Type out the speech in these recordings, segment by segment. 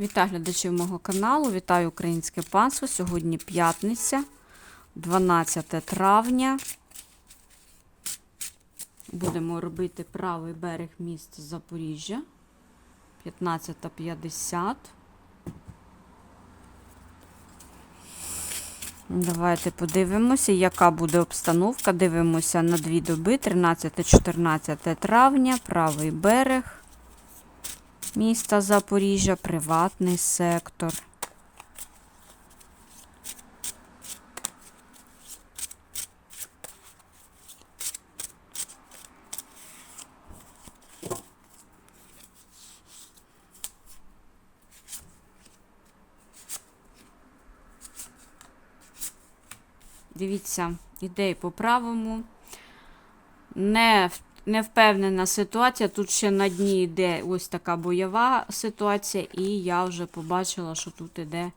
Вітаю глядачів мого каналу, вітаю українське панство. Сьогодні п'ятниця, 12 травня. Будемо робити правий берег міста Запоріжжя. 15.50. Давайте подивимося, яка буде обстановка. Дивимося на дві доби, 13-14 травня, правий берег міста Запоріжжя, приватний сектор. Дивіться, ідеї по правому. Не, в- не впевнена ситуація. Тут ще на дні йде ось така бойова ситуація, і я вже побачила, що тут іде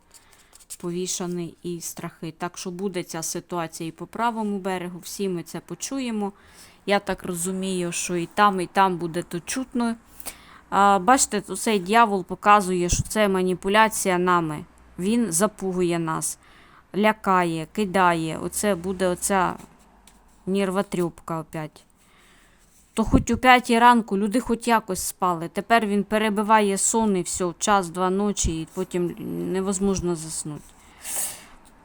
повішаний і страхи. Так що буде ця ситуація і по правому берегу. Всі ми це почуємо. Я так розумію, що і там, і там буде то чутно. А, бачите, цей дьявол показує, що це маніпуляція нами. Він запугує нас, лякає, кидає. Оце буде оця нервотрюбка опять. То хоч у п'ятій ранку люди хоч якось спали. Тепер він перебиває сон і все, час, два ночі, і потім невозможно заснути.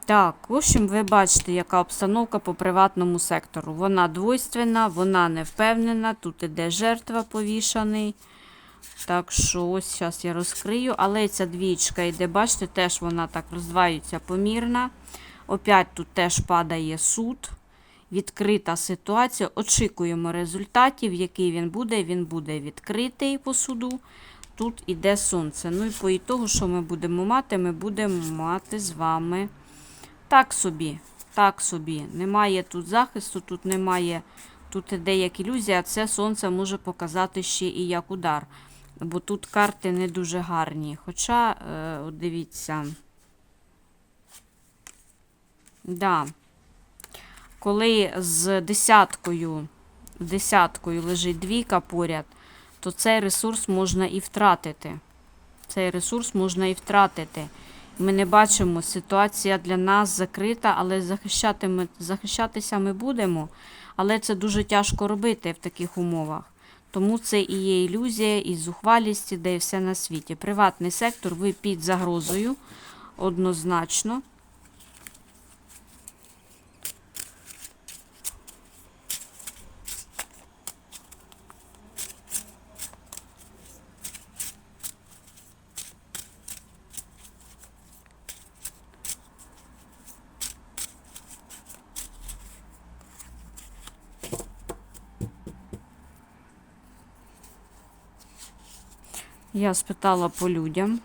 Так, в общем, ви бачите, яка обстановка по приватному сектору. Вона двойственна, вона не впевнена, тут іде жертва повішаний. Так що ось зараз я розкрию. Але ця двічка йде, бачите, теж вона так роздваюється помірна. Опять тут теж падає суд. Відкрита ситуація. Очікуємо результатів, який він буде. Він буде відкритий по суду. Тут іде сонце. Ну і по ітогу, що ми будемо мати, ми будемо мати з вами так собі. Так собі. Немає тут захисту, тут немає. Тут іде як ілюзія, це сонце може показати ще і як удар. Бо тут карти не дуже гарні. Хоча, е, дивіться. Да. Коли з десяткою, десяткою лежить двійка поряд, то цей ресурс можна і втратити. Цей ресурс можна і втратити. Ми не бачимо, ситуація для нас закрита, але захищати ми, захищатися ми будемо. Але це дуже тяжко робити в таких умовах. Тому це і є ілюзія, і зухвалість, де і все на світі. Приватний сектор, ви під загрозою однозначно. Я спитала по людям.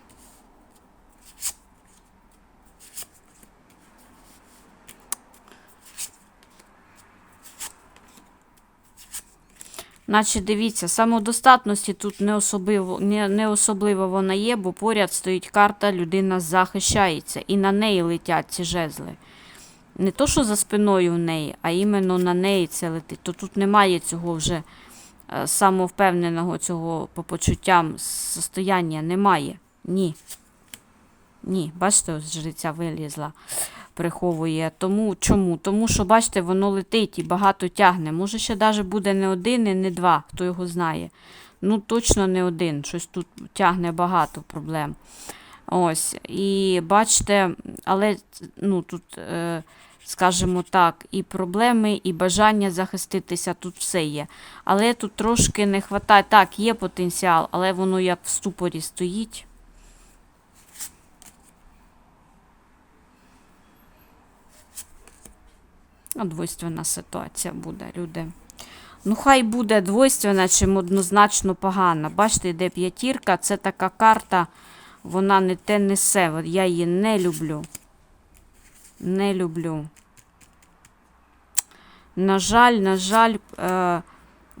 Значить, дивіться, самодостатності тут не особливо, не, не особливо вона є, бо поряд стоїть карта, людина захищається, і на неї летять ці жезли. Не то, що за спиною в неї, а іменно на неї це летить. То тут немає цього вже самовпевненого цього по почуттям состояння немає. Ні. Ні, бачите, жриця вилізла, приховує. Тому чому? Тому що, бачите, воно летить і багато тягне. Може, ще навіть буде не один і не два, хто його знає. Ну, точно не один. Щось тут тягне багато проблем. Ось. І бачите, але ну, тут, е, скажімо так, і проблеми, і бажання захиститися тут все є. Але тут трошки не вистачає. Так, є потенціал, але воно як в ступорі стоїть. А двойственна ситуація буде, люди. Ну, хай буде двойственна, чим однозначно погана. Бачите, йде п'ятірка, це така карта, вона не те несе. Я її не люблю. Не люблю. На жаль, на жаль, е,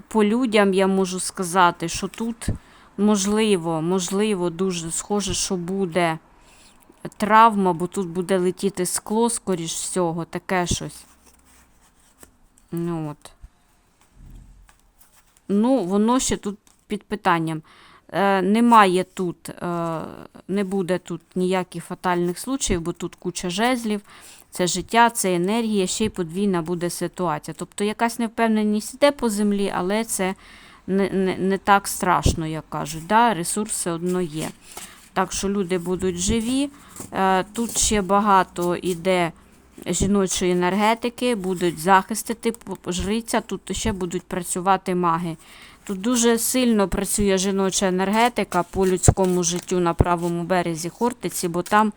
по людям я можу сказати, що тут можливо, можливо, дуже схоже, що буде травма, бо тут буде летіти скло, скоріш всього, таке щось. Ну от. Ну, воно ще тут під питанням. Е, немає тут, е, не буде тут ніяких фатальних случаїв, бо тут куча жезлів, це життя, це енергія, ще й подвійна буде ситуація. Тобто якась невпевненість йде по землі, але це не, не, не так страшно, як кажуть. Да? Ресурс все одно є. Так що люди будуть живі. Е, Тут ще багато іде жіночої енергетики, будуть захисти типу жриця, тут ще будуть працювати маги. Тут дуже сильно працює жіноча енергетика по людському життю на правому березі Хортиці, бо там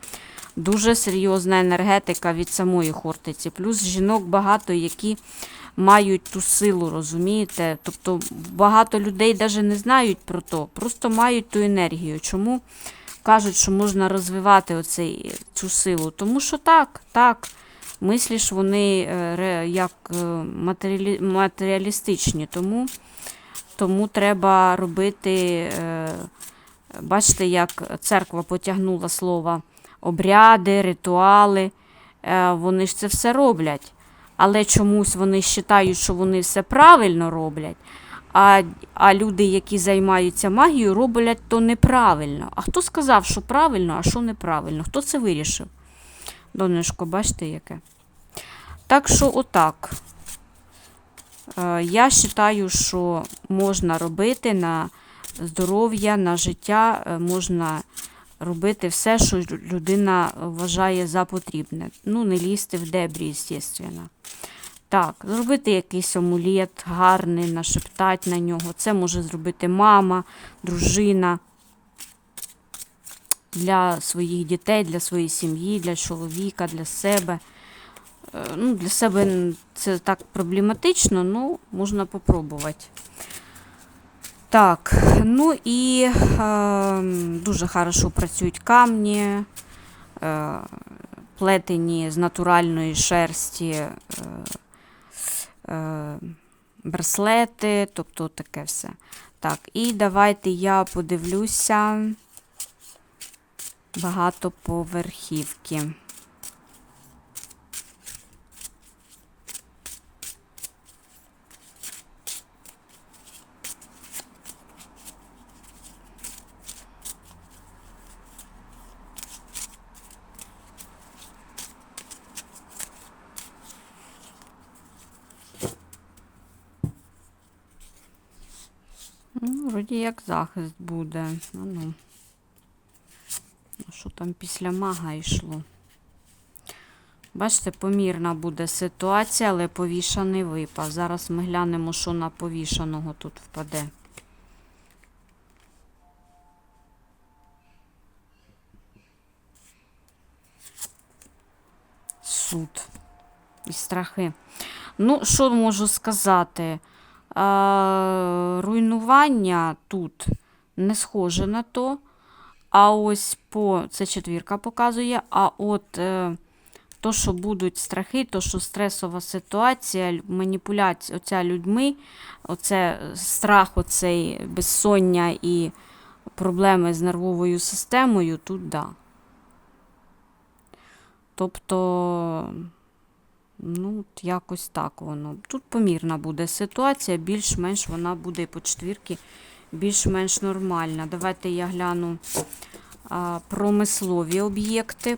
дуже серйозна енергетика від самої Хортиці. Плюс жінок багато, які мають ту силу, розумієте? Тобто багато людей навіть не знають про то, просто мають ту енергію. Чому кажуть, що можна розвивати оцей, цю силу? Тому що так, так. Мислі ж вони е, як е, матеріалістичні, тому, тому треба робити, е, бачите, як церква потягнула слово обряди, ритуали. Е, Вони ж це все роблять. Але чомусь вони вважають, що вони все правильно роблять. А, а люди, які займаються магією, роблять то неправильно. А хто сказав, що правильно, а що неправильно? Хто це вирішив? Донечко, бачите, яке? Так що отак. Е, Я вважаю, що можна робити на здоров'я, на життя, е, можна робити все, що людина вважає за потрібне. Ну, не лізти в дебрі, звісно. Так, зробити якийсь амулет гарний, нашептати на нього. Це може зробити мама, дружина для своїх дітей, для своєї сім'ї, для чоловіка, для себе. Е, Ну, для себе це так проблематично, ну, можна попробувати. Так, ну і е, дуже хорошо працюють камні, е, плетені з натуральної шерсті е, е, браслети, тобто таке все. Так, і давайте я подивлюся багатоповерхівки. Ну, вроді як захист буде. Ну, ну. А Що там після мага йшло? Бачите, помірна буде ситуація, але повішаний випав. Зараз ми глянемо, що на повішаного тут впаде. Суд і страхи. Ну, що можу сказати? Руйнування тут не схоже на то. А ось по це четвірка показує. А от е, то, що будуть страхи, то, що стресова ситуація, маніпуляція оця людьми, оце е, страх, оцей безсоння і проблеми з нервовою системою, тут да. Тобто, ну, якось так воно. Тут помірна буде ситуація, більш-менш вона буде по четвірки більш-менш нормальна. Давайте я гляну а, промислові об'єкти.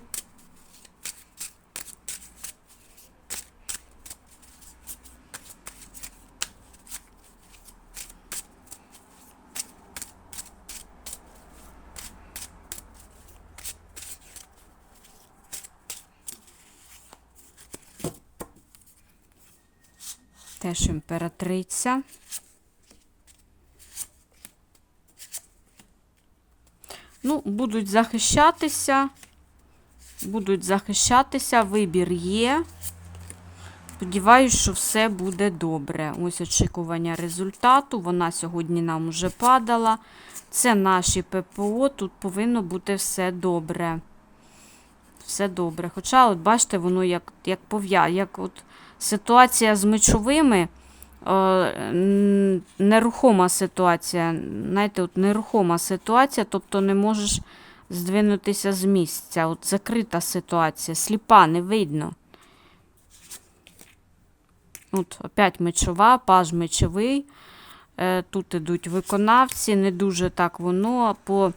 Теж імператриця. Ну, будуть захищатися. Будуть захищатися, вибір є. Сподіваюсь, що все буде добре. Ось очікування результату. Вона сьогодні нам уже падала. Це наші ППО. Тут повинно бути все добре. Все добре. Хоча, от бачите, воно як, як пов'я, ситуація з мечовими. е, Нерухома ситуація. Знаєте, от нерухома ситуація, тобто не можеш здвинутися з місця. От закрита ситуація, сліпа, не видно. От, опять мечова, паж мечовий. Е, Тут ідуть виконавці, не дуже так воно по.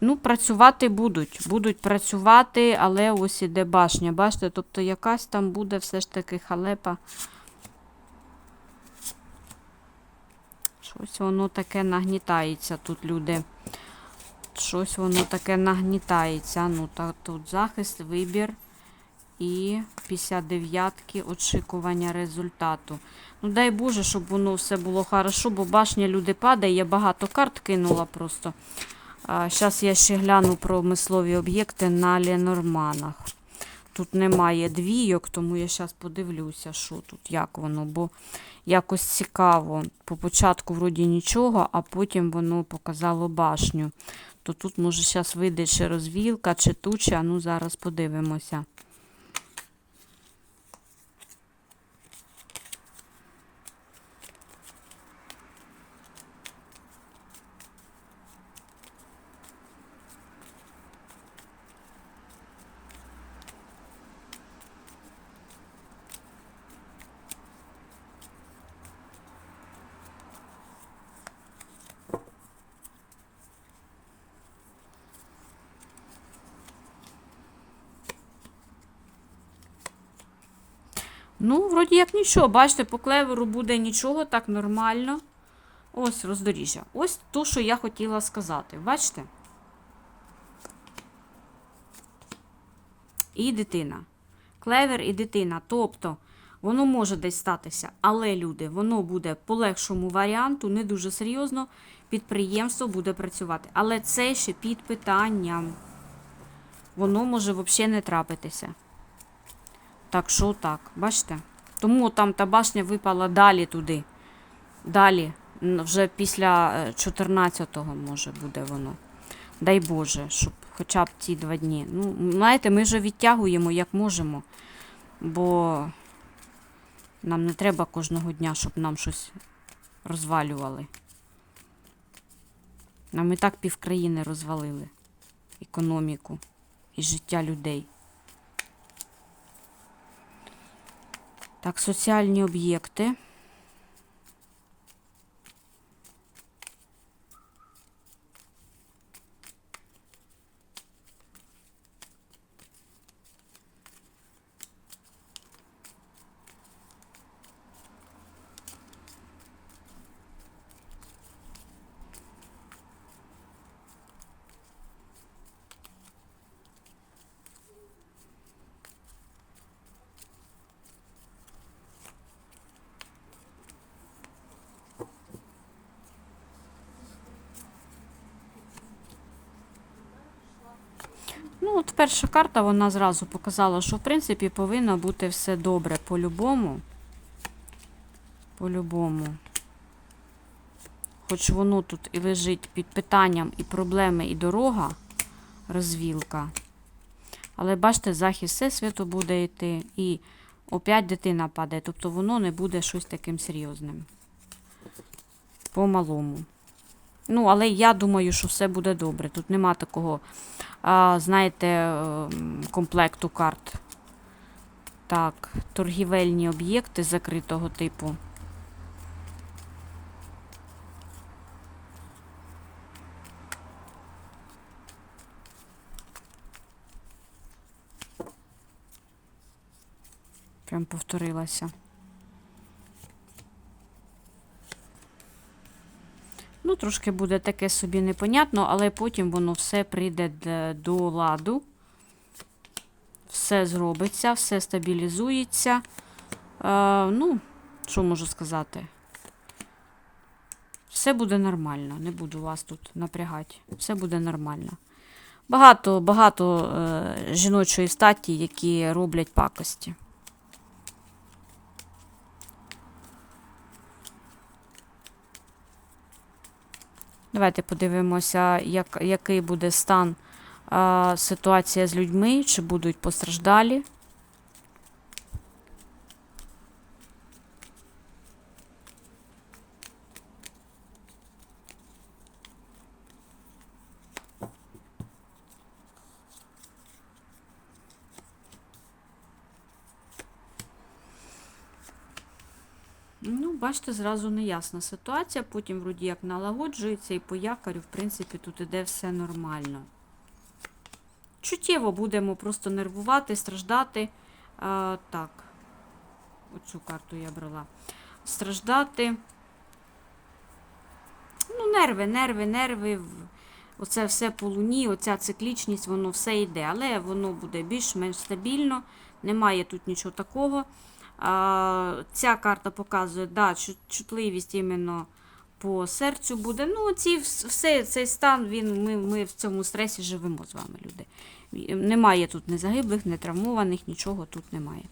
Ну, працювати будуть. Будуть працювати, але ось іде башня. Бачите, тобто якась там буде все ж таки халепа. Щось воно таке нагнітається тут, люди. Щось воно таке нагнітається. Ну, так, тут захист, вибір. І 59-ки очікування результату. Ну, дай Боже, щоб воно все було хорошо, бо башня люди падає. Я багато карт кинула просто. Зараз я ще гляну промислові об'єкти на Ленорманах. Тут немає двійок, тому я зараз подивлюся, що тут, як воно, бо якось цікаво. По початку вроді нічого, а потім воно показало башню. То тут, може, зараз вийде ще розвілка чи туча, ну зараз подивимося. Ну, вроді як нічого. Бачите, по клеверу буде нічого, так нормально. Ось роздоріжжя. Ось то, що я хотіла сказати. Бачите? І дитина. Клевер і дитина. Тобто, воно може десь статися, але, люди, воно буде по легшому варіанту, не дуже серйозно. Підприємство буде працювати. Але це ще під питанням. Воно може взагалі не трапитися. Так що так, бачите? Тому там та башня випала далі туди. Далі, вже після 14-го, може, буде воно. Дай Боже, щоб хоча б ці два дні. Ну, знаєте, ми вже відтягуємо як можемо, бо нам не треба кожного дня, щоб нам щось розвалювали. Нам і так півкраїни розвалили економіку і життя людей. Так, соціальні об'єкти. От перша карта, вона зразу показала, що в принципі повинно бути все добре по-любому. По-любому. Хоч воно тут і лежить під питанням і проблеми, і дорога, розвілка. Але бачите, захист всесвіту буде йти, і опять дитина падає. Тобто воно не буде щось таким серйозним. По-малому. Ну, але я думаю, що все буде добре. Тут нема такого, а, знаєте, ем, комплекту карт. Так, торгівельні об'єкти закритого типу. Прям повторилася. Ну, трошки буде таке собі непонятно, але потім воно все прийде до ладу. Все зробиться, все стабілізується. Е, ну, що можу сказати? Все буде нормально. Не буду вас тут напрягати. Все буде нормально. Багато, багато е, жіночої статі, які роблять пакості. Давайте подивимося, як, який буде стан а, ситуація з людьми, чи будуть постраждалі. Ну, бачите, зразу неясна ситуація. Потім, вроді, як налагоджується, і по якорю, в принципі, тут іде все нормально. Чуттєво будемо просто нервувати, страждати. А, так, оцю карту я брала. Страждати. Ну, нерви, нерви, нерви. Оце все по луні, оця циклічність, воно все йде, але воно буде більш-менш стабільно, немає тут нічого такого. Ця карта показує, да, чутливість іменно по серцю буде. Ну, ці, все, цей стан, він, ми, ми в цьому стресі живемо з вами, люди. Немає тут не загиблих, не травмованих, нічого тут немає.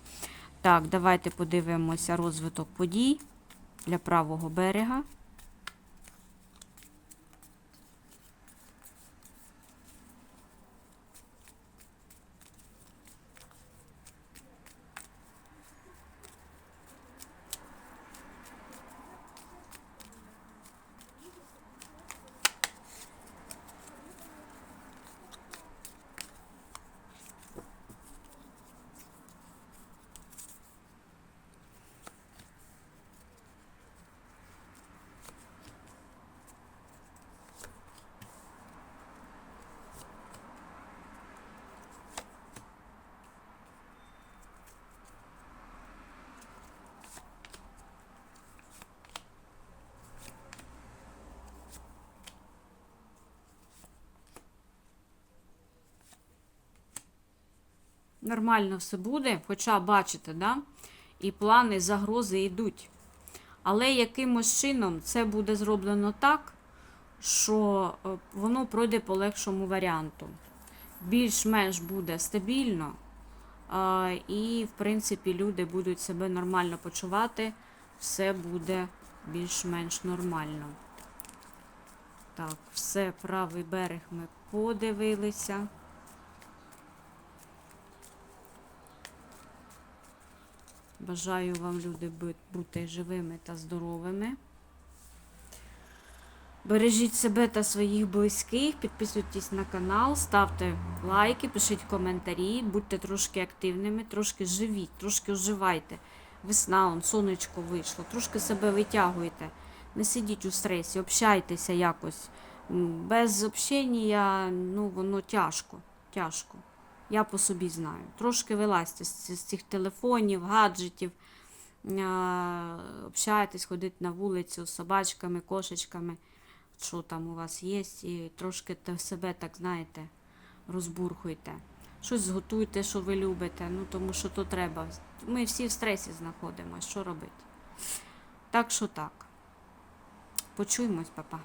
Так, давайте подивимося розвиток подій для правого берега. Нормально все буде, хоча бачите, да? і плани, загрози йдуть. Але якимось чином це буде зроблено так, що е, воно пройде по легшому варіанту. Більш-менш буде стабільно, і, в принципі, люди будуть себе нормально почувати, все буде більш-менш нормально. Так, все, правий берег ми подивилися. Бажаю вам, люди, бути живими та здоровими. Бережіть себе та своїх близьких, підписуйтесь на канал, ставте лайки, пишіть коментарі, будьте трошки активними, трошки живіть, трошки оживайте. Весна, он, сонечко вийшло, трошки себе витягуйте. Не сидіть у стресі, общайтеся якось. Без общення, ну, воно тяжко, тяжко. Я по собі знаю. Трошки вилазьте з, цих телефонів, гаджетів, общайтесь, ходіть на вулицю з собачками, кошечками, що там у вас є, і трошки себе, так знаєте, розбурхуйте. Щось зготуйте, що ви любите, ну тому що то треба. Ми всі в стресі знаходимося, що робити? Так що так. Почуємось, папа.